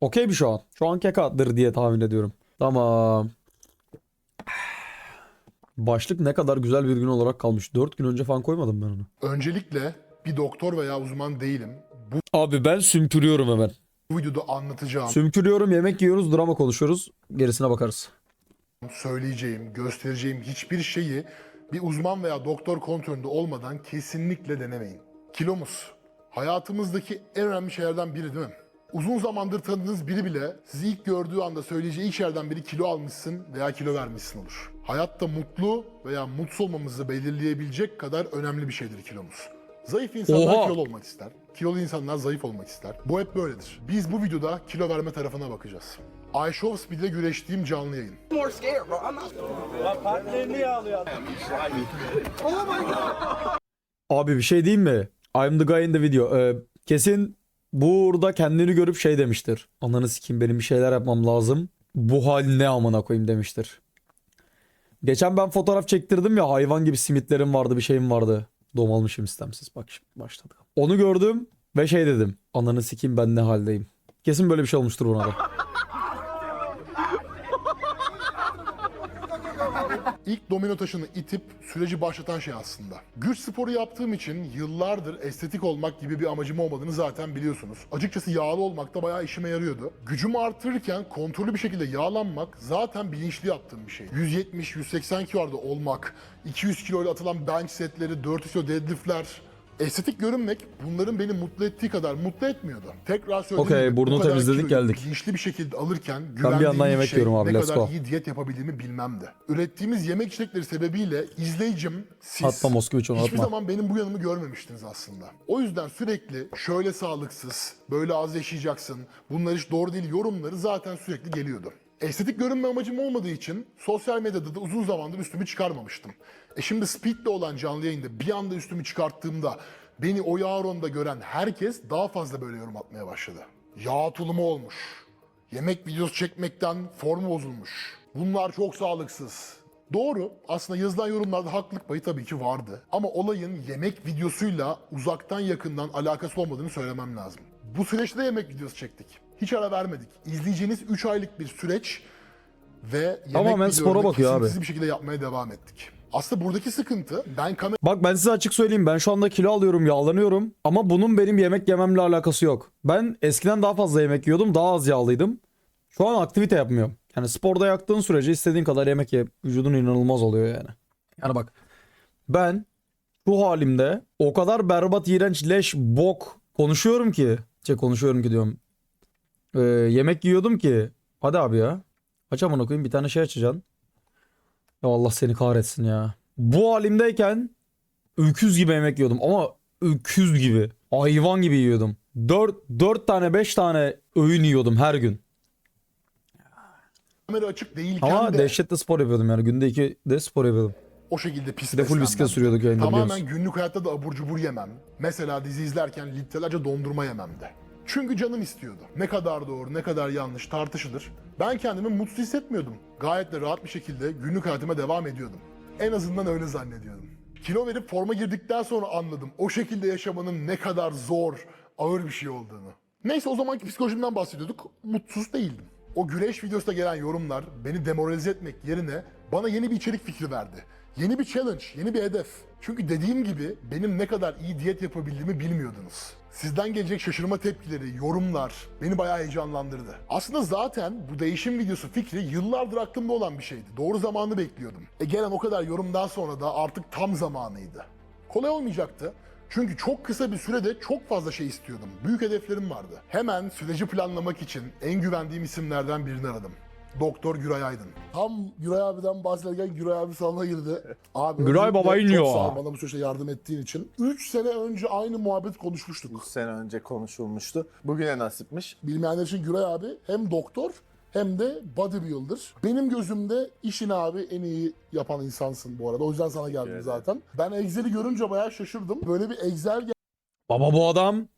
Okey bir şu an. Şu an kekadır diye tahmin ediyorum. Tamam. Başlık ne kadar güzel bir gün olarak kalmış. 4 gün önce falan koymadım ben onu. Öncelikle bir doktor veya uzman değilim. Abi ben sümkürüyorum hemen. Bu videoda anlatacağım, Sümkürüyorum, yemek yiyoruz, drama konuşuyoruz. Gerisine bakarız. söyleyeceğim, göstereceğim hiçbir şeyi bir uzman veya doktor kontrolünde olmadan kesinlikle denemeyin. Kilomuz hayatımızdaki en önemli şeylerden biri değil mi? Uzun zamandır tanıdığınız biri bile sizi ilk gördüğü anda söyleyeceği ilk şeylerden biri kilo almışsın veya kilo vermişsin olur. Hayatta mutlu veya mutsuz olmamızı belirleyebilecek kadar önemli bir şeydir kilomuz. Zayıf insanlar Oha! kilolu olmak ister. Kilolu insanlar zayıf olmak ister. Bu hep böyledir. Biz bu videoda kilo verme tarafına bakacağız. iShow Speed'e güreştiğim canlı yayın. more scared, bro. I'm not. Partnerini yağlıyor adam. Abi bir şey diyeyim mi? I'm the guy in the video. Ee, kesin burada kendini görüp şey demiştir. Ananı sikeyim benim bir şeyler yapmam lazım. Bu hal ne amına koyayım demiştir. Geçen ben fotoğraf çektirdim ya hayvan gibi simitlerim vardı bir şeyim vardı. Domalmışım istemsiz bak şimdi başladık. Onu gördüm ve şey dedim. Ananı sikeyim ben ne haldeyim. Kesin böyle bir şey olmuştur buna da. İlk domino taşını itip süreci başlatan şey aslında. Güç sporu yaptığım için yıllardır estetik olmak gibi bir amacım olmadığını zaten biliyorsunuz. Açıkçası yağlı olmak da bayağı işime yarıyordu. Gücümü artırırken kontrollü bir şekilde yağlanmak zaten bilinçli yaptığım bir şey. 170-180 kilolarda olmak, 200 kiloyla atılan bench setleri, 400 kilo deadliftler, Estetik görünmek bunların beni mutlu ettiği kadar mutlu etmiyordu. Tekrar söylediğim Okey, gibi bu burnu kadar temizledik, kiloyu geldik. bilinçli bir şekilde alırken yandan güvendiğim ilk yemek şey yiyorum abi, ne let's kadar go. iyi diyet yapabildiğimi bilmemdi. Ürettiğimiz yemek içerikleri sebebiyle izleyicim siz Atma Moskoviç, onu hiçbir atma. zaman benim bu yanımı görmemiştiniz aslında. O yüzden sürekli şöyle sağlıksız, böyle az yaşayacaksın, bunlar hiç doğru değil yorumları zaten sürekli geliyordu. Estetik görünme amacım olmadığı için sosyal medyada da uzun zamandır üstümü çıkarmamıştım. E şimdi Speed'le olan canlı yayında bir anda üstümü çıkarttığımda beni o yağ oranında gören herkes daha fazla böyle yorum atmaya başladı. Yağ tulumu olmuş. Yemek videosu çekmekten formu bozulmuş. Bunlar çok sağlıksız. Doğru. Aslında yazılan yorumlarda haklılık payı tabii ki vardı. Ama olayın yemek videosuyla uzaktan yakından alakası olmadığını söylemem lazım. Bu süreçte de yemek videosu çektik. Hiç ara vermedik. İzleyeceğiniz 3 aylık bir süreç ve yemek Tamamen spora bakıyor abi. bir şekilde yapmaya devam ettik. Aslında buradaki sıkıntı ben kamera Bak ben size açık söyleyeyim. Ben şu anda kilo alıyorum, yağlanıyorum. Ama bunun benim yemek yememle alakası yok. Ben eskiden daha fazla yemek yiyordum, daha az yağlıydım. Şu an aktivite yapmıyorum. Yani sporda yaktığın sürece istediğin kadar yemek ye. Vücudun inanılmaz oluyor yani. Yani bak ben şu halimde o kadar berbat, iğrenç, leş, bok konuşuyorum ki. Şey konuşuyorum ki diyorum. Ee, yemek yiyordum ki. Hadi abi ya. Aç amına koyayım bir tane şey açacaksın. Ya Allah seni kahretsin ya. Bu halimdeyken öküz gibi yemek yiyordum ama öküz gibi. Hayvan gibi yiyordum. 4, 4 tane 5 tane öğün yiyordum her gün. açık değilken Ama de dehşetle spor yapıyordum yani. Günde 2 de spor yapıyordum. o şekilde pis Bir de full beslenmem. bisiklet sürüyorduk yayında biliyor Tamamen musun? günlük hayatta da abur cubur yemem. Mesela dizi izlerken litrelerce dondurma yemem de. Çünkü canım istiyordu. Ne kadar doğru, ne kadar yanlış tartışılır. Ben kendimi mutsuz hissetmiyordum. Gayet de rahat bir şekilde günlük hayatıma devam ediyordum. En azından öyle zannediyordum. Kilo verip forma girdikten sonra anladım o şekilde yaşamanın ne kadar zor, ağır bir şey olduğunu. Neyse o zamanki psikolojimden bahsediyorduk. Mutsuz değildim. O güreş videosunda gelen yorumlar beni demoralize etmek yerine bana yeni bir içerik fikri verdi. Yeni bir challenge, yeni bir hedef. Çünkü dediğim gibi benim ne kadar iyi diyet yapabildiğimi bilmiyordunuz. Sizden gelecek şaşırma tepkileri, yorumlar beni bayağı heyecanlandırdı. Aslında zaten bu değişim videosu fikri yıllardır aklımda olan bir şeydi. Doğru zamanı bekliyordum. E gelen o kadar yorumdan sonra da artık tam zamanıydı. Kolay olmayacaktı. Çünkü çok kısa bir sürede çok fazla şey istiyordum. Büyük hedeflerim vardı. Hemen süreci planlamak için en güvendiğim isimlerden birini aradım. Doktor Güray Aydın. Tam Güray abiden bahsederken Güray abi salona girdi. Abi Güray baba iniyor. Çok sağ ol bana bu süreçte yardım ettiğin için. 3 sene önce aynı muhabbet konuşmuştuk. 3 sene önce konuşulmuştu. Bugüne nasipmiş. Bilmeyenler için Güray abi hem doktor hem de bodybuilder. Benim gözümde işini abi en iyi yapan insansın bu arada. O yüzden sana geldim zaten. Ben Excel'i görünce bayağı şaşırdım. Böyle bir Excel Baba bu adam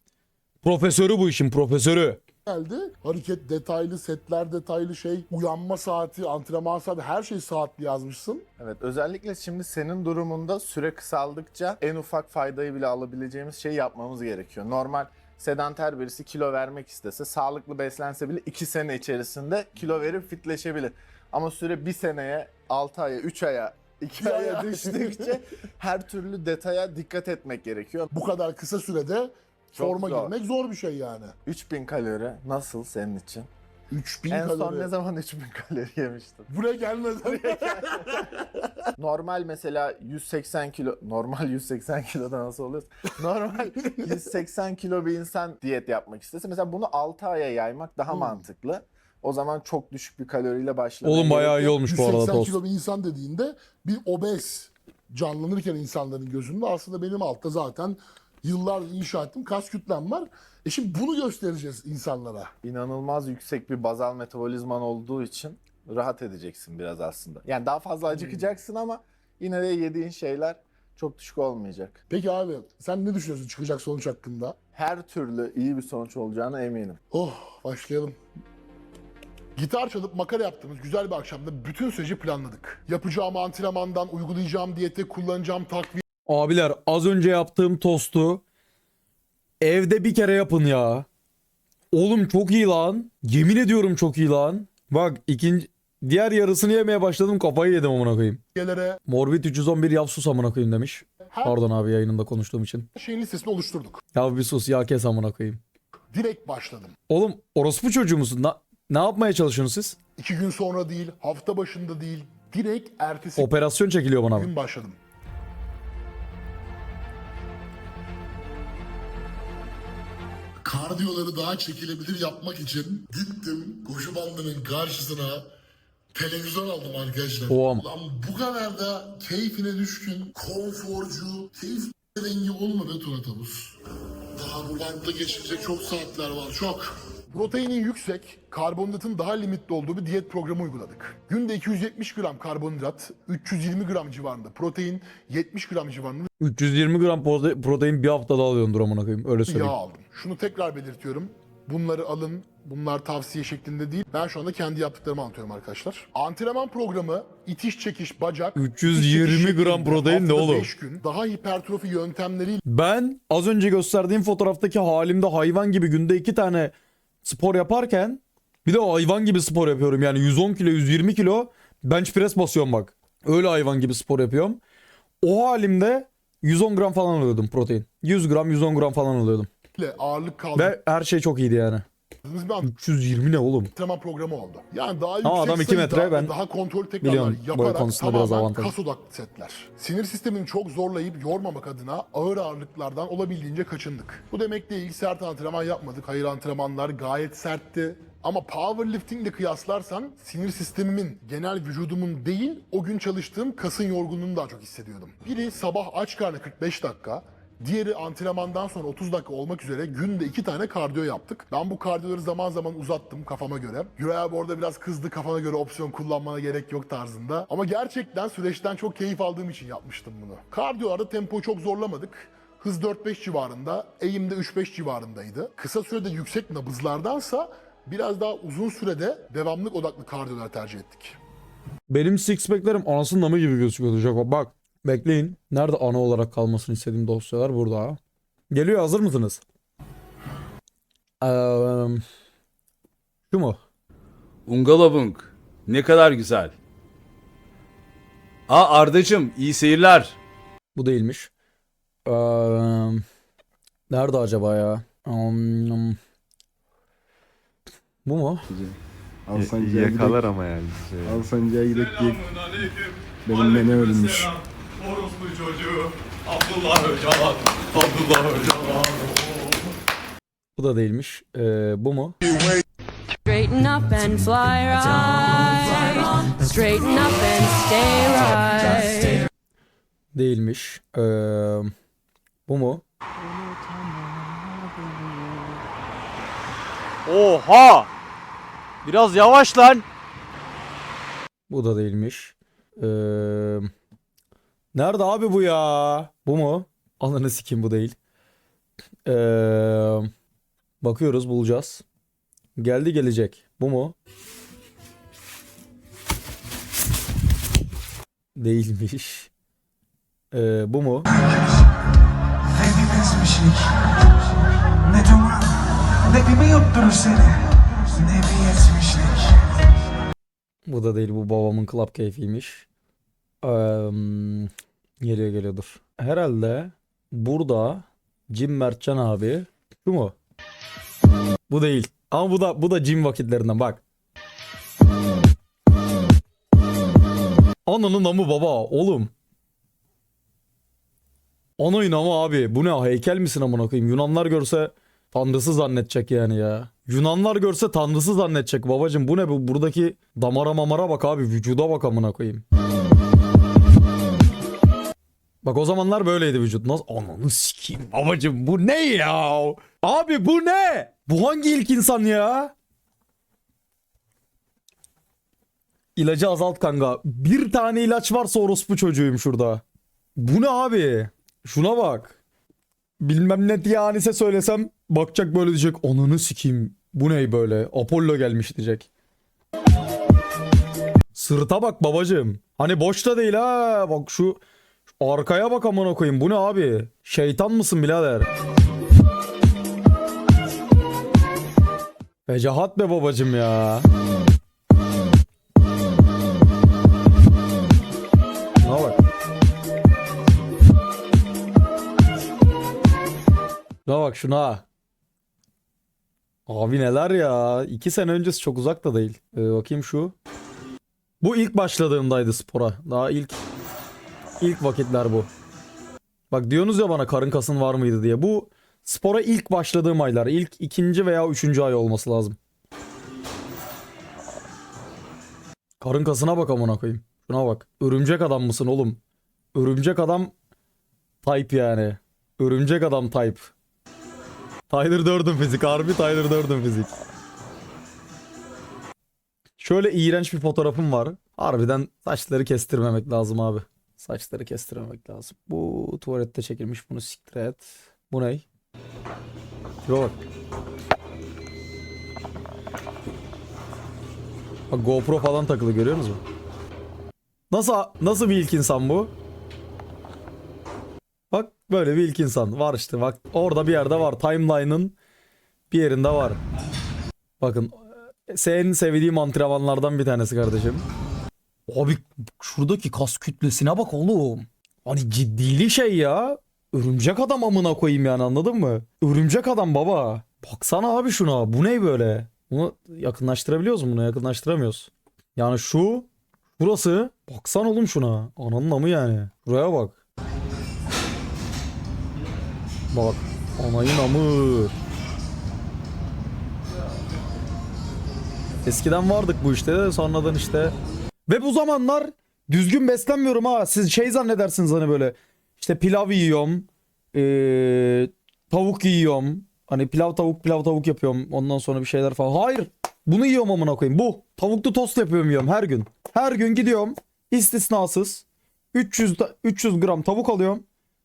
profesörü bu işin profesörü. Geldi. Hareket detaylı, setler detaylı şey, uyanma saati, antrenman saati her şey saatli yazmışsın. Evet özellikle şimdi senin durumunda süre kısaldıkça en ufak faydayı bile alabileceğimiz şey yapmamız gerekiyor. Normal sedanter birisi kilo vermek istese, sağlıklı beslense bile 2 sene içerisinde kilo verip fitleşebilir. Ama süre 1 seneye, 6 aya, 3 aya, 2 aya düştükçe her türlü detaya dikkat etmek gerekiyor. Bu kadar kısa sürede Çok forma zor. girmek zor bir şey yani. 3000 kalori nasıl senin için? 3000 en son kalori. ne zaman 3000 kalori yemiştin? Buraya gelmeden. Normal mesela 180 kilo, normal 180 kiloda nasıl oluyorsa, normal 180 kilo bir insan diyet yapmak istese mesela bunu 6 aya yaymak daha mantıklı. O zaman çok düşük bir kaloriyle başlamaya Oğlum bayağı iyi olmuş bu arada 180 tost. kilo bir insan dediğinde bir obez canlanırken insanların gözünde aslında benim altta zaten yıllar inşa ettiğim kas kütlem var. E şimdi bunu göstereceğiz insanlara. İnanılmaz yüksek bir bazal metabolizman olduğu için rahat edeceksin biraz aslında. Yani daha fazla acıkacaksın ama yine de yediğin şeyler çok düşük olmayacak. Peki abi sen ne düşünüyorsun çıkacak sonuç hakkında? Her türlü iyi bir sonuç olacağına eminim. Oh başlayalım. Gitar çalıp makara yaptığımız güzel bir akşamda bütün süreci planladık. Yapacağım antrenmandan, uygulayacağım diyete, kullanacağım takviye Abiler az önce yaptığım tostu evde bir kere yapın ya. Oğlum çok iyi lan. Yemin ediyorum çok iyi lan. Bak ikinci diğer yarısını yemeye başladım kafayı yedim amına koyayım. lere Morbid 311 yav sus amına koyayım demiş. Pardon abi yayınında konuştuğum için. şeyin listesini oluşturduk. Ya bir sus ya kes amına koyayım. Direkt başladım. Oğlum orospu çocuğu musun? Na- ne yapmaya çalışıyorsunuz siz? İki gün sonra değil, hafta başında değil, direkt ertesi Operasyon çekiliyor bana. gün başladım. Kardiyoları daha çekilebilir yapmak için gittim koşu bandının karşısına televizyon aldım arkadaşlar. Oğam. Lan bu kadar da keyfine düşkün, konforcu, keyif rengi olma be Tuna Tavus. Daha bu bantta geçirecek çok saatler var, çok. Proteinin yüksek, karbonhidratın daha limitli olduğu bir diyet programı uyguladık. Günde 270 gram karbonhidrat, 320 gram civarında protein, 70 gram civarında 320 gram prote- protein bir haftada alıyordur amına koyayım. Öyle yağ söyleyeyim. aldım. Şunu tekrar belirtiyorum. Bunları alın. Bunlar tavsiye şeklinde değil. Ben şu anda kendi yaptıklarımı anlatıyorum arkadaşlar. Antrenman programı itiş çekiş bacak. 320 itiş çekiş gram protein ne oğlum? beş gün daha hipertrofi yöntemleriyle Ben az önce gösterdiğim fotoğraftaki halimde hayvan gibi günde iki tane spor yaparken bir de hayvan gibi spor yapıyorum. Yani 110 kilo 120 kilo bench press basıyorum bak. Öyle hayvan gibi spor yapıyorum. O halimde 110 gram falan alıyordum protein. 100 gram 110 gram falan alıyordum. Ağırlık kaldırdığımız Ve her şey çok iyiydi yani. bir 320 ne oğlum? antrenman programı oldu. Yani daha yüksek adam iki sayıda metre, ben daha kontrol tekrarlar biliyorum, boy yaparak konusunda biraz tamamen avantajlı. kas odaklı setler. Sinir sistemini çok zorlayıp yormamak adına ağır ağırlıklardan olabildiğince kaçındık. Bu demek değil sert antrenman yapmadık. Hayır antrenmanlar gayet sertti. Ama powerlifting ile kıyaslarsan sinir sistemimin, genel vücudumun değil o gün çalıştığım kasın yorgunluğunu daha çok hissediyordum. Biri sabah aç karnı 45 dakika, Diğeri antrenmandan sonra 30 dakika olmak üzere günde iki tane kardiyo yaptık. Ben bu kardiyoları zaman zaman uzattım kafama göre. Güray abi orada biraz kızdı kafana göre opsiyon kullanmana gerek yok tarzında. Ama gerçekten süreçten çok keyif aldığım için yapmıştım bunu. Kardiyolarda tempoyu çok zorlamadık. Hız 4-5 civarında, eğim de 3-5 civarındaydı. Kısa sürede yüksek nabızlardansa biraz daha uzun sürede devamlık odaklı kardiyolar tercih ettik. Benim six pack'lerim anasının namı gibi gözüküyordu Jacob. Bak bekleyin. Nerede ana olarak kalmasını istediğim dosyalar burada. Geliyor hazır mısınız? Eee, şu mu? Ungalabunk. Ne kadar güzel. Aa Ardacım iyi seyirler. Bu değilmiş. Eee, nerede acaba ya? Um, bu mu? Alsancak'a Yakalar gidek. ama yani. Şey. Alsancak'a gidek diye. Benim nene ölmüş. Orospu çocuğu. Abdullah Öcalan. Abdullah Öcalan. Bu da değilmiş. Eee, bu mu? Straighten up and fly right. Straighten up and stay right. Değilmiş. Eee, bu mu? Oha! Biraz yavaş lan. Bu da değilmiş. Eee, nerede abi bu ya? Bu mu? Ananı sikeyim bu değil. Eee, bakıyoruz bulacağız. Geldi gelecek. Bu mu? Değilmiş. Eee, bu mu? Hepimiz bir şey. Ne duman Ne bir yutturur seni Ne bir yetmişlik Bu da değil bu babamın club keyfiymiş. Eee, geliyor geliyor dur. Herhalde burada Jim Mertcan abi şu mu? Bu değil. Ama bu da bu da Jim vakitlerinden bak. Ananın amı baba oğlum. Anayın ama abi bu ne heykel misin amına koyayım? Yunanlar görse tanrısı zannedecek yani ya. Yunanlar görse tanrısı zannedecek babacım bu ne bu buradaki damara mamara bak abi vücuda bak amına koyayım. Bak o zamanlar böyleydi vücut. Nasıl? Ananı sikeyim babacım bu ne ya? Abi bu ne? Bu hangi ilk insan ya? İlacı azalt kanka. Bir tane ilaç varsa orospu çocuğuyum şurada. Bu ne abi? Şuna bak. Bilmem ne diye Anis'e söylesem bakacak böyle diyecek. Ananı sikeyim. Bu ne böyle? Apollo gelmiş diyecek. Sırta bak babacım. Hani boş da değil ha. Bak şu arkaya bak amına koyayım. Bu ne abi? Şeytan mısın birader? Fecahat be babacım ya. Şuna bak. Şuna bak şuna. Abi neler ya. İki sene öncesi çok uzak da değil. Ee, bakayım şu. Bu ilk başladığımdaydı spora. Daha ilk ilk vakitler bu. Bak diyorsunuz ya bana karın kasın var mıydı diye. Bu spora ilk başladığım aylar. İlk ikinci veya üçüncü ay olması lazım. Karın kasına bak amına koyayım. Şuna bak. Örümcek adam mısın oğlum? Örümcek adam type yani. Örümcek adam type. Tyler Durden fizik. Harbi Tyler Durden fizik. Şöyle iğrenç bir fotoğrafım var. Harbiden saçları kestirmemek lazım abi. Saçları kestirmemek lazım. Bu tuvalette çekilmiş. Bunu siktir et. Bu ne? Bak. Bak GoPro falan takılı görüyor musunuz? Nasıl nasıl bir ilk insan bu? Bak böyle bir ilk insan var işte bak orada bir yerde var timeline'ın bir yerinde var. Bakın senin sevdiğim antrenmanlardan bir tanesi kardeşim. Abi şuradaki kas kütlesine bak oğlum. Hani ciddili şey ya. Örümcek adam amına koyayım yani anladın mı? Örümcek adam baba. Baksana abi şuna. Bu ne böyle? Bunu yakınlaştırabiliyoruz mu? Bunu yakınlaştıramıyoruz. Yani şu burası. Baksana oğlum şuna. Ananın amı yani. Buraya bak. Bak. Anayın amı. Eskiden vardık bu işte sonradan işte. Ve bu zamanlar düzgün beslenmiyorum ha. Siz şey zannedersiniz hani böyle. İşte pilav yiyorum. ee, tavuk yiyorum. Hani pilav tavuk pilav tavuk yapıyorum. Ondan sonra bir şeyler falan. Hayır. Bunu yiyorum amına koyayım. Bu. Tavuklu tost yapıyorum yiyorum her gün. Her gün gidiyorum. istisnasız. 300 ta- 300 gram tavuk alıyorum.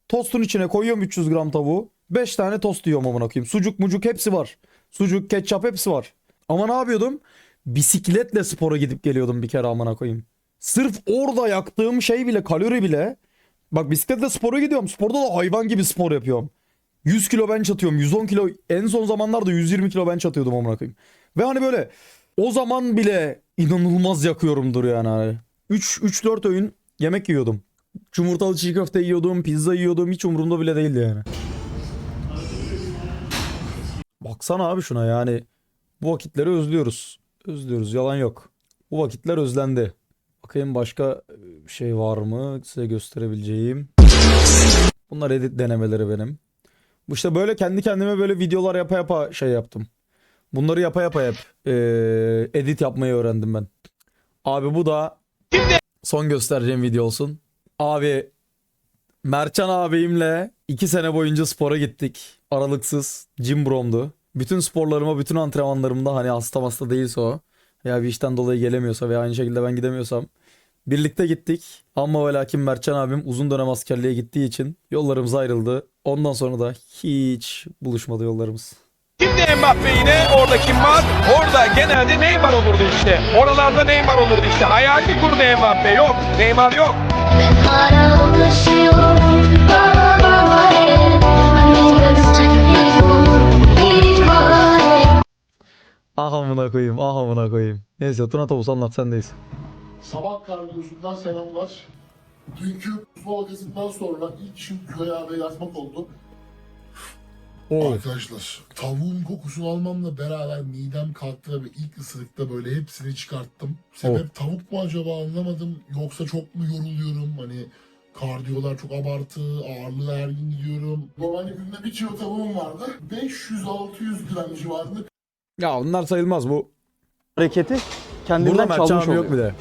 Tostun içine koyuyorum 300 gram tavuğu. 5 tane tost yiyorum amına koyayım. Sucuk mucuk hepsi var. Sucuk, ketçap hepsi var. Ama ne yapıyordum? Bisikletle spora gidip geliyordum bir kere amına koyayım. Sırf orada yaktığım şey bile kalori bile. Bak bisikletle spora gidiyorum. Sporda da hayvan gibi spor yapıyorum. 100 kilo bench atıyorum. 110 kilo en son zamanlarda 120 kilo bench atıyordum amına koyayım. Ve hani böyle o zaman bile inanılmaz yakıyorumdur yani. Hani. 3 3 4 öğün yemek yiyordum. Yumurtalı çiğ köfte yiyordum, pizza yiyordum. Hiç umurumda bile değildi yani. Baksana abi şuna yani. Bu vakitleri özlüyoruz. Özlüyoruz yalan yok. Bu vakitler özlendi. Bakayım başka bir şey var mı size gösterebileceğim. Bunlar edit denemeleri benim. Bu işte böyle kendi kendime böyle videolar yapa yapa şey yaptım. Bunları yapa yapa hep eee, edit yapmayı öğrendim ben. Abi bu da son göstereceğim video olsun. Abi Mertcan abimle 2 sene boyunca spora gittik. Aralıksız. Jim Brom'du. Bütün sporlarıma, bütün antrenmanlarımda hani hasta hasta değilse o. Ya bir işten dolayı gelemiyorsa veya aynı şekilde ben gidemiyorsam. Birlikte gittik. Ama ve lakin Mertcan abim uzun dönem askerliğe gittiği için yollarımız ayrıldı. Ondan sonra da hiç buluşmadı yollarımız. Şimdi Mbappe yine orada kim var? Orada genelde Neymar olurdu işte. Oralarda Neymar olurdu işte. Hayali kurdu Mbappe. Yok. Neymar yok. Ben ulaşıyorum Ah amına koyayım, ah amına koyayım. Neyse Tuna Tavus anlat sendeyiz. Sabah kargosundan selamlar. Dünkü futbol gazetinden sonra ilk işim köy ve yazmak oldu. Arkadaşlar tavuğun kokusunu almamla beraber midem kalktı ve ilk ısırıkta böyle hepsini çıkarttım. Sebep tavuk mu acaba anlamadım yoksa çok mu yoruluyorum hani kardiyolar çok abartı, ağırlığı her gün gidiyorum. Normalde günde bir kilo tavuğum vardı. 500-600 gram civarında Ya onlar sayılmaz bu. Hareketi Burada kendinden çalmış Mertcan oluyor. yok bir de.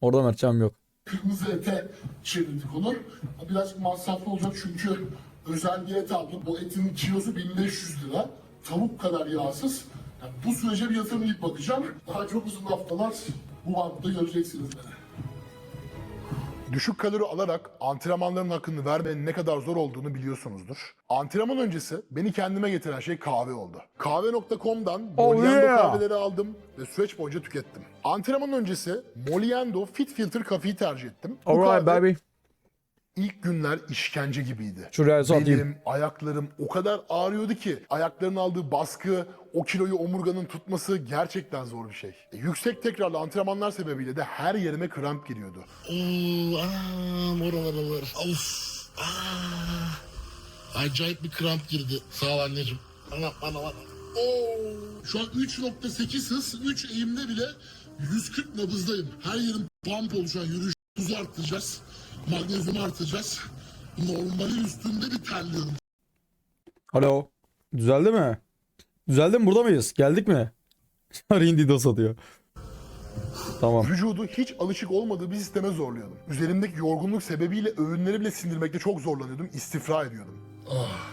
Orada Mertcan yok. kırmızı ete çevirdik onu. Birazcık masraflı olacak çünkü özel bir et aldım. Bu etin kilosu 1500 lira. Tavuk kadar yağsız. Yani bu sürece bir yatırımlayıp bakacağım. Daha çok uzun haftalar bu bantta göreceksiniz beni. Düşük kalori alarak antrenmanların hakkını vermenin ne kadar zor olduğunu biliyorsunuzdur. Antrenman öncesi beni kendime getiren şey kahve oldu. Kahve.com'dan Oh Moliendo yeah. kahveleri aldım ve süreç boyunca tükettim. Antrenman öncesi Moliendo Fit Filter kafeyi tercih ettim. Bu Alright kahve baby. İlk günler işkence gibiydi. Şuraya. Belim, ayaklarım o kadar ağrıyordu ki ayakların aldığı baskı, o kiloyu omurganın tutması gerçekten zor bir şey. E, yüksek tekrarlı antrenmanlar sebebiyle de her yerime kramp giriyordu. Oo, aa, moralar alır. Of, aa. Acayip bir kramp girdi. Sağ ol anneciğim. Bana, bana, bana. Oo, şu an 3.8 hız, 3 eğimde bile 140 nabızdayım. Her yerim pump oluşan yürüyüş tuzu arttıracağız. Magnezyumu arttıracağız. Normalin üstünde bir terliyorum. Alo. Düzeldi mi? Düzeldi mi? Burada mıyız? Geldik mi? Arayın Didos atıyor. Tamam. Vücudu hiç alışık olmadığı bir sisteme zorluyordum. Üzerimdeki yorgunluk sebebiyle öğünleri bile sindirmekte çok zorlanıyordum, istifra ediyordum. Ah.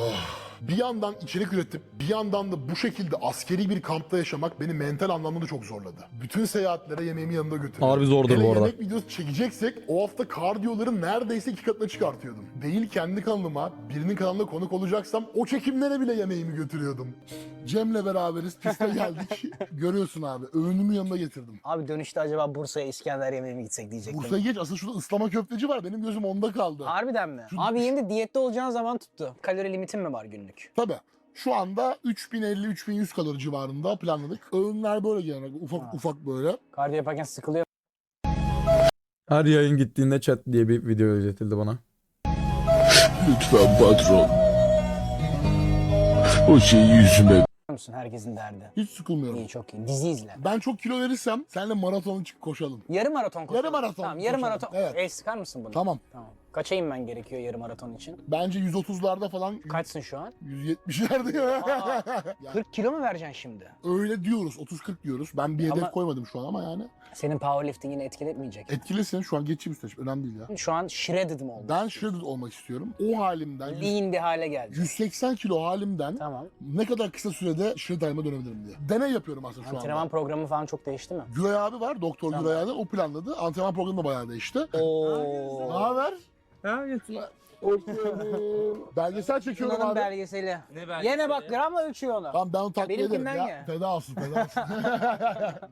Ah. Bir yandan içerik üretip bir yandan da bu şekilde askeri bir kampta yaşamak beni mental anlamda da çok zorladı. Bütün seyahatlere yemeğimi yanında götürüyordum. Harbi zordur Hele bu arada. yemek videosu çekeceksek o hafta kardiyoları neredeyse iki katına çıkartıyordum. Değil kendi kanalıma birinin kanalına konuk olacaksam o çekimlere bile yemeğimi götürüyordum. Cem'le beraberiz piste geldik. Görüyorsun abi öğünümü yanında getirdim. Abi dönüşte acaba Bursa'ya İskender yemeğe mi gitsek diyecektim. Bursa'ya geç asıl şurada ıslama köfteci var benim gözüm onda kaldı. Harbiden mi? Abi yeni de diyette olacağın zaman tuttu. Kalori limitin mi var günlük? Tabii. Şu anda 3050-3100 kalori civarında planladık. Öğünler böyle genel ufak ufak böyle. Kardiyo yaparken sıkılıyor Her yayın gittiğinde chat diye bir video izletildi bana. Lütfen patron. O şeyi yüzüme musun? Herkesin derdi. Hiç sıkılmıyorum. İyi çok iyi. Dizi izle. Ben çok kilo verirsem seninle maraton çık koşalım. Yarım maraton koşalım. Yarım maraton Tamam yarım koşalım. maraton. Evet. El sıkar mısın bunu? Tamam. Tamam. Kaça inmen gerekiyor yarım maraton için? Bence 130'larda falan Kaçsın şu an? 170'lerde ya. Yani 40 kilo mu vereceksin şimdi? öyle diyoruz 30-40 diyoruz. Ben bir hedef Ama- koymadım şu an ama yani. Senin powerlifting'ini etkiletmeyecek. Etkilisin şu an geçici bir süreç önemli değil ya. Şu an shredded mi oldun? Ben shredded olmak istiyorum. O halimden yüz- Lean bir hale geldi. 180 kilo halimden Tamam. ne kadar kısa sürede shredded halime dönebilirim diye. Deney yapıyorum aslında şu anda. Antrenman programı falan çok değişti mi? Güray abi var, Doktor. Güray abi. O planladı. Antrenman programı da bayağı değişti. Oo. Ne haber? Belgesel çekiyorum Tuna'nın abi. belgeseli. Yine bak gramla ölçüyor onu. Tamam ben onu taklit ederim Benimkinden ya. Feda olsun, feda olsun.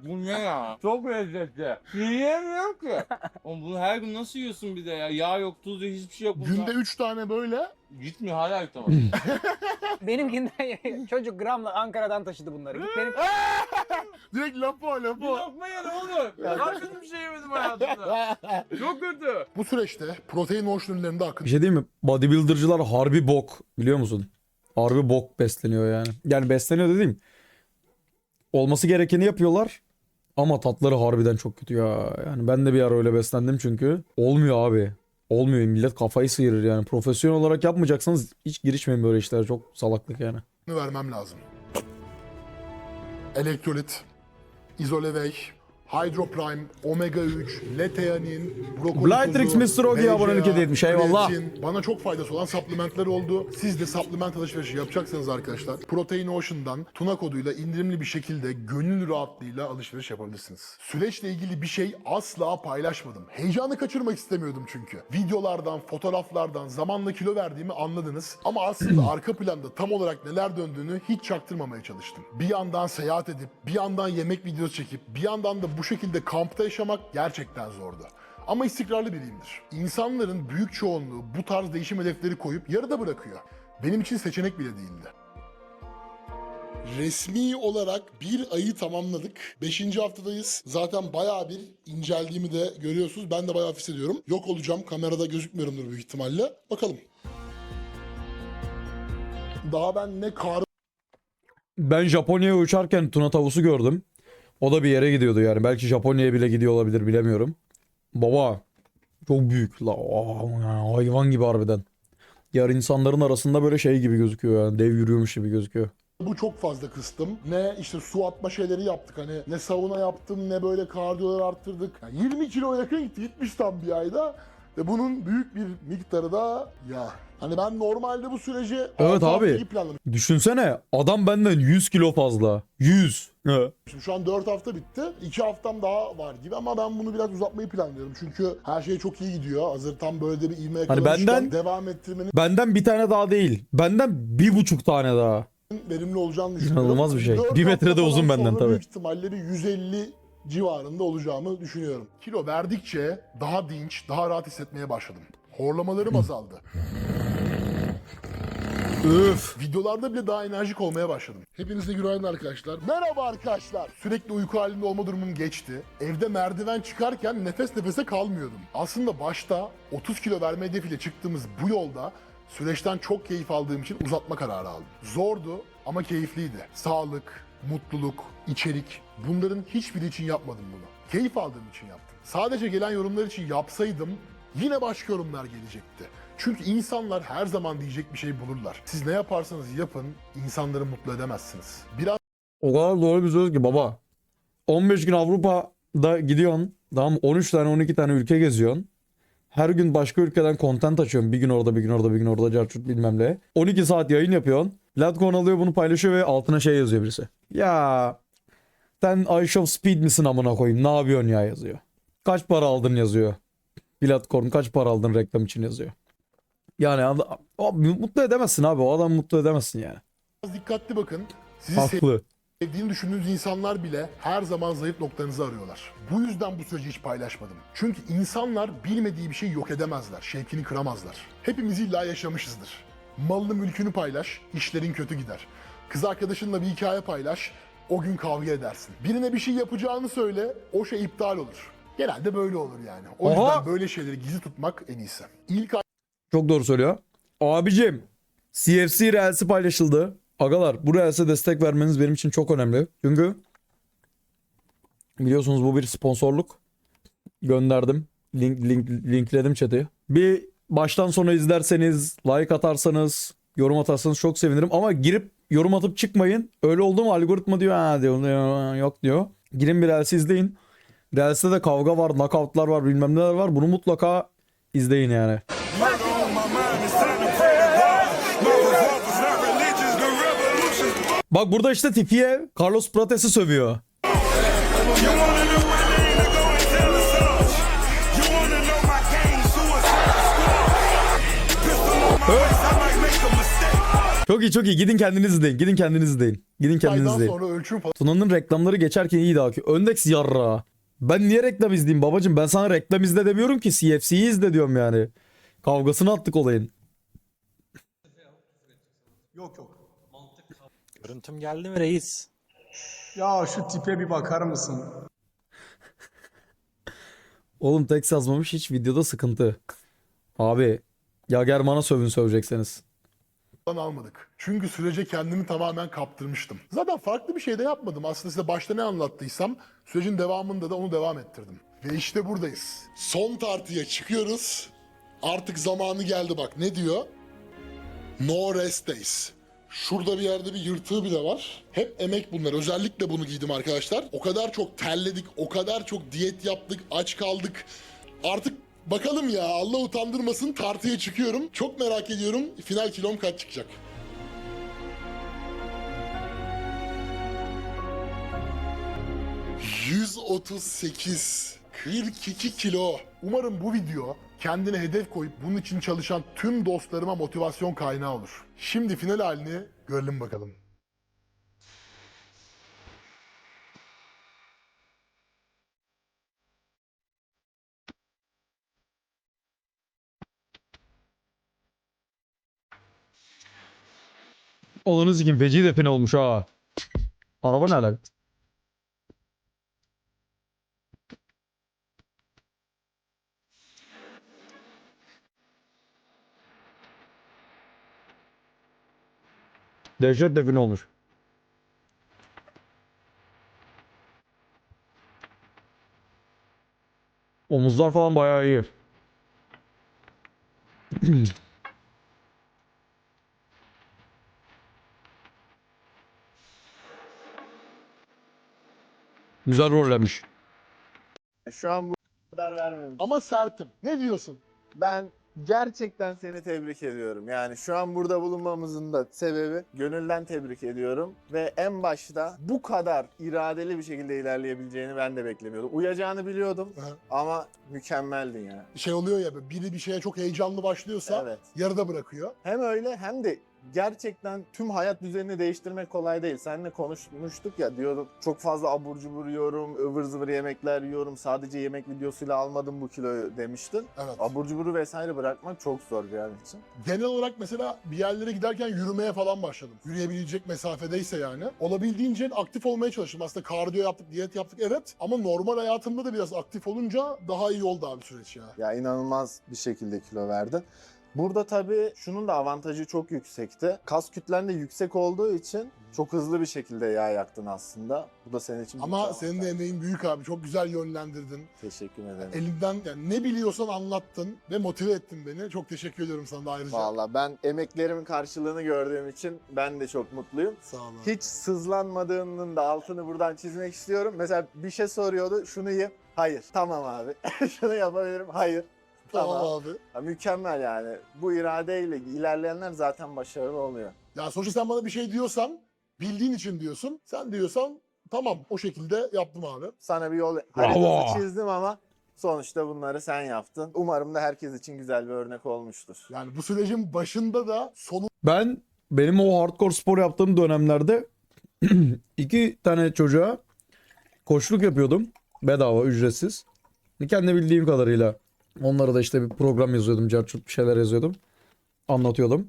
Bu ne ya? Çok lezzetli. Yiyemiyorum ki. Oğlum bunu her gün nasıl yiyorsun bir de ya? Yağ yok, tuz yok, hiçbir şey yok. bunda. Günde 3 tane böyle. Gitmiyor hala yutamadım. Benimkinden. Çocuk gramla Ankara'dan taşıdı bunları. Git benim Direkt lapo lapo. lokma ye ne olur. Gün bir şey yemedim hayatımda. Çok kötü. Bu süreçte protein notion ürünlerinde akın Bir şey diyeyim mi? Bodybuilder'cılar harbi bok. Biliyor musun? Harbi bok besleniyor yani. Yani besleniyor dediğim. Olması gerekeni yapıyorlar. Ama tatları harbiden çok kötü ya. Yani ben de bir ara öyle beslendim çünkü. Olmuyor abi. Olmuyor. Millet kafayı sıyırır yani. Profesyonel olarak yapmayacaksanız hiç girişmeyin böyle işlere. Çok salaklık yani. vermem lazım. Elektrolit, izole whey, Hydro Prime, Omega 3, L-teanin, brokoli Blightrix Mr. Ogi BCA, abonelik hediye etmiş, eyvallah. Bana çok faydası olan supplementler oldu. Siz de supplement alışverişi yapacaksanız arkadaşlar Protein Ocean'dan Tuna koduyla indirimli bir şekilde gönül rahatlığıyla alışveriş yapabilirsiniz. Süreçle ilgili bir şey asla paylaşmadım. Heyecanı kaçırmak istemiyordum çünkü. Videolardan, fotoğraflardan zamanla kilo verdiğimi anladınız. Ama aslında arka planda tam olarak neler döndüğünü hiç çaktırmamaya çalıştım. Bir yandan seyahat edip, bir yandan yemek videosu çekip, bir yandan da bu şekilde kampta yaşamak gerçekten zordu. Ama istikrarlı biriyimdir. İnsanların büyük çoğunluğu bu tarz değişim hedefleri koyup yarıda bırakıyor. Benim için seçenek bile değildi. Resmi olarak bir ayı tamamladık. Beşinci haftadayız. Zaten bayağı bir inceldiğimi de görüyorsunuz. Ben de bayağı hissediyorum. Yok olacağım. Kamerada gözükmüyorumdur büyük ihtimalle. Bakalım. Daha ben ne kar Ben Japonya'ya uçarken tuna tavusu gördüm. O da bir yere gidiyordu yani. Belki Japonya'ya bile gidiyor olabilir bilemiyorum. Baba çok büyük la. Aa, hayvan gibi harbiden. Diğer insanların arasında böyle şey gibi gözüküyor yani. Dev yürüyormuş gibi gözüküyor. Bu çok fazla kıstım. Ne işte su atma şeyleri yaptık hani ne sauna yaptım ne böyle kardiyoları arttırdık. Yani 20 kilo yakın gitti gitmiş tam bir ayda. Ve bunun büyük bir miktarı da yağ. Hani ben normalde bu süreci Evet abi. planlamıştım. Düşünsene adam benden 100 kilo fazla. 100. He. Şu an 4 hafta bitti. 2 haftam daha var gibi ama ben bunu biraz uzatmayı planlıyorum. Çünkü her şey çok iyi gidiyor. Hazır tam böyle de bir ivme yakalamışken benden- devam ettirmenin Benden bir tane daha değil. Benden bir buçuk tane daha. verimli olacağını düşünüyorum. İnanılmaz bir şey. Bir metre de hafta uzun benden tabii. Büyük ihtimalle bir 150 civarında olacağımı düşünüyorum. Kilo verdikçe daha dinç, daha rahat hissetmeye başladım. Horlamalarım azaldı. Öf. Videolarda bile daha enerjik olmaya başladım. Hepinize günaydın arkadaşlar. Merhaba arkadaşlar. Sürekli uyku halinde olma durumum geçti. Evde merdiven çıkarken nefes nefese kalmıyordum. Aslında başta 30 kilo verme hedefiyle çıktığımız bu yolda süreçten çok keyif aldığım için uzatma kararı aldım. Zordu ama keyifliydi. Sağlık, mutluluk, içerik bunların hiçbiri için yapmadım bunu. Keyif aldığım için yaptım. Sadece gelen yorumlar için yapsaydım yine başka yorumlar gelecekti. Çünkü insanlar her zaman diyecek bir şey bulurlar. Siz ne yaparsanız yapın insanları mutlu edemezsiniz. Biraz O kadar doğru bir söz ki baba. 15 gün Avrupa'da gidiyorsun. Tamam 13 tane 12 tane ülke geziyorsun. Her gün başka ülkeden content açıyorsun. Bir gün orada bir gün orada bir gün orada carçurt bilmem ne. 12 saat yayın yapıyorsun. Platform alıyor bunu paylaşıyor ve altına şey yazıyor birisi. Ya sen iShow Speed misin amına koyayım ne yapıyorsun ya yazıyor. Kaç para aldın yazıyor. Platform kaç para aldın reklam için yazıyor. Yani o, mutlu edemezsin abi o adamı mutlu edemezsin yani. dikkatli bakın. Sizi Haklı. sevdiğini düşündüğünüz insanlar bile her zaman zayıf noktanızı arıyorlar. Bu yüzden bu süreci hiç paylaşmadım. Çünkü insanlar bilmediği bir şey yok edemezler. Şevkini kıramazlar. Hepimiz illa yaşamışızdır. Malını mülkünü paylaş, işlerin kötü gider. Kız arkadaşınla bir hikaye paylaş, o gün kavga edersin. Birine bir şey yapacağını söyle, o şey iptal olur. Genelde böyle olur yani. O Aha! yüzden böyle şeyleri gizli tutmak en iyisi. İlk Çok doğru söylüyor. Abicim CFC Reels'i paylaşıldı. Agalar bu Reels'e destek vermeniz benim için çok önemli. Çünkü biliyorsunuz bu bir sponsorluk. Gönderdim. Link, link, linkledim chat'i. Bir baştan sona izlerseniz, like atarsanız, yorum atarsanız çok sevinirim. Ama girip yorum atıp çıkmayın. Öyle oldu mu algoritma diyor ha diyor yok diyor. Girin bir Reels'i izleyin. Reels'te de kavga var, knockoutlar var, bilmem neler var. Bunu mutlaka izleyin yani. Bak burada işte Tipiye Carlos Prates'i sövüyor. Çok iyi çok iyi. Gidin kendiniz izleyin. Gidin kendiniz izleyin. Gidin kendiniz izleyin. sonra ölçüm falan Tuna'nın reklamları geçerken iyiydi Akü. Öndex yarra. Ben niye reklam izleyeyim babacım? Ben sana reklam izle demiyorum ki. CFC'yi izle diyorum yani. Kavgasını attık olayın. Görüntüm geldi mi reis? Ya şu tipe bir bakar mısın? Oğlum tek yazmamış hiç videoda sıkıntı. Abi ya German'a sövün sövecekseniz. almadık. Çünkü sürece kendimi tamamen kaptırmıştım. Zaten farklı bir şey de yapmadım. Aslında size başta ne anlattıysam sürecin devamında da onu devam ettirdim. Ve işte buradayız. Son tartıya çıkıyoruz. Artık zamanı geldi bak. Ne diyor? No rest days. Şurada bir yerde bir yırtığı bile var. Hep emek bunlar. Özellikle bunu giydim arkadaşlar. O kadar çok terledik, o kadar çok diyet yaptık, aç kaldık. Artık bakalım ya Allah utandırmasın tartıya çıkıyorum. Çok merak ediyorum final kilom kaç çıkacak. ...138... 42 kilo. Umarım bu video kendine hedef koyup bunun için çalışan tüm dostlarıma motivasyon kaynağı olur. Şimdi final halini görelim bakalım. Olanı sikim feci define olmuş ha. Araba ne alaka? Dehşet define olmuş. Omuzlar falan bayağı iyi. Güzel rollenmiş. Şu an bu kadar vermemiş. Ama sertim. Ne diyorsun? Ben gerçekten seni tebrik ediyorum. Yani şu an burada bulunmamızın da sebebi gönülden tebrik ediyorum. Ve en başta bu kadar iradeli bir şekilde ilerleyebileceğini ben de beklemiyordum. Uyacağını biliyordum Hı. ama mükemmeldin ya. Şey oluyor ya biri bir şeye çok heyecanlı başlıyorsa Evet. yarıda bırakıyor. Hem öyle hem de gerçekten tüm hayat düzenini değiştirmek kolay değil. Seninle konuşmuştuk ya diyorduk çok fazla abur cubur yiyorum, ıvır zıvır yemekler yiyorum. Sadece yemek videosuyla almadım bu kiloyu demiştin. Evet. Abur cuburu vesaire bırakmak çok zor bir adam için. Genel olarak mesela bir yerlere giderken yürümeye falan başladım. Yürüyebilecek mesafedeyse yani. Olabildiğince aktif olmaya çalıştım. Aslında kardiyo yaptık, diyet yaptık evet. Ama normal hayatımda da biraz aktif olunca daha iyi oldu abi süreç ya. Ya inanılmaz bir şekilde kilo verdin. Burada tabii şunun da avantajı çok yüksekti. Kas kütlen de yüksek olduğu için çok hızlı bir şekilde yağ yaktın aslında. Bu da senin için büyük Ama avantaj. senin de emeğin büyük abi. Çok güzel yönlendirdin. Teşekkür ederim. Elinden yani ne biliyorsan anlattın ve motive ettin beni. Çok teşekkür ediyorum sana da ayrıca. Valla ben emeklerimin karşılığını gördüğüm için ben de çok mutluyum. Sağ ol. abi. Hiç sızlanmadığının da altını buradan çizmek istiyorum. Mesela bir şey soruyordu. Şunu ye. Hayır. Tamam abi. Şunu yapabilirim. Hayır. Tamam, abi. Ya mükemmel yani. Bu iradeyle ilerleyenler zaten başarılı oluyor. Ya sonuçta sen bana bir şey diyorsan bildiğin için diyorsun. Sen diyorsan tamam o şekilde yaptım abi. Sana bir yol haritası çizdim ama sonuçta bunları sen yaptın. Umarım da herkes için güzel bir örnek olmuştur. Yani bu sürecin başında da sonu Ben benim o hardcore spor yaptığım dönemlerde iki tane çocuğa koçluk yapıyordum. Bedava, ücretsiz. Kendi bildiğim kadarıyla. Onlara da işte bir program yazıyordum. Carçurt bir şeyler yazıyordum. Anlatıyordum.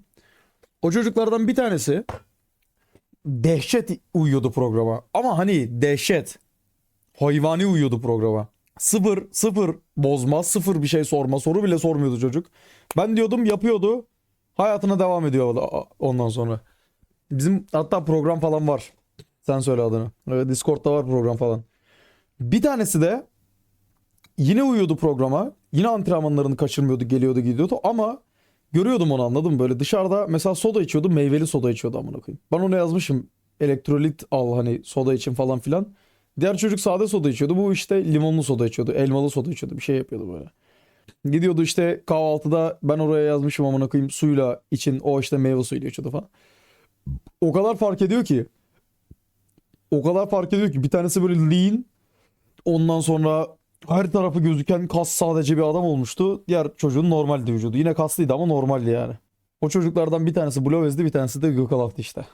O çocuklardan bir tanesi dehşet uyuyordu programa. Ama hani dehşet. Hayvani uyuyordu programa. Sıfır, sıfır bozma, sıfır bir şey sorma. Soru bile sormuyordu çocuk. Ben diyordum yapıyordu. Hayatına devam ediyor ondan sonra. Bizim hatta program falan var. Sen söyle adını. Evet, Discord'da var program falan. Bir tanesi de yine uyuyordu programa. Yine antrenmanlarını kaçırmıyordu, geliyordu, gidiyordu ama görüyordum onu anladın mı? Böyle dışarıda mesela soda içiyordu, meyveli soda içiyordu amına koyayım. Ben ona yazmışım. Elektrolit al hani soda için falan filan. Diğer çocuk sade soda içiyordu. Bu işte limonlu soda içiyordu, elmalı soda içiyordu. Bir şey yapıyordu böyle. Gidiyordu işte kahvaltıda ben oraya yazmışım amına koyayım suyla için o işte meyve suyuyla içiyordu falan. O kadar fark ediyor ki. O kadar fark ediyor ki bir tanesi böyle lean ondan sonra her tarafı gözüken kas sadece bir adam olmuştu. Diğer çocuğun normaldi vücudu. Yine kaslıydı ama normaldi yani. O çocuklardan bir tanesi Blovez'di bir tanesi de Gökalaf'tı işte.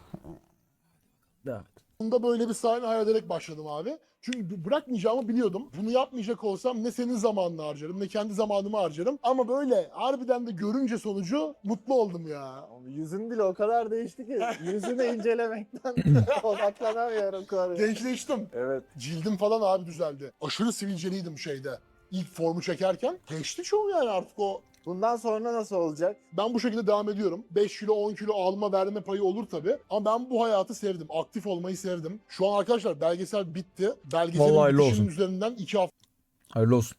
Bunda böyle bir sahne hayal ederek başladım abi. Çünkü bırakmayacağımı biliyordum. Bunu yapmayacak olsam ne senin zamanını harcarım ne kendi zamanımı harcarım. Ama böyle harbiden de görünce sonucu mutlu oldum ya. Yüzün bile o kadar değişti ki yüzünü incelemekten odaklanamıyorum konuya. Gençleştim. Evet. Cildim falan abi düzeldi. Aşırı sivilceliydim şeyde. İlk formu çekerken. Geçti çoğu yani artık o. Bundan sonra nasıl olacak? Ben bu şekilde devam ediyorum. 5 kilo 10 kilo alma verme payı olur tabii. Ama ben bu hayatı sevdim. Aktif olmayı sevdim. Şu an arkadaşlar belgesel bitti. Vallahi Belgeselin hayırlı bitişinin olsun. üzerinden 2 hafta Hayırlı olsun.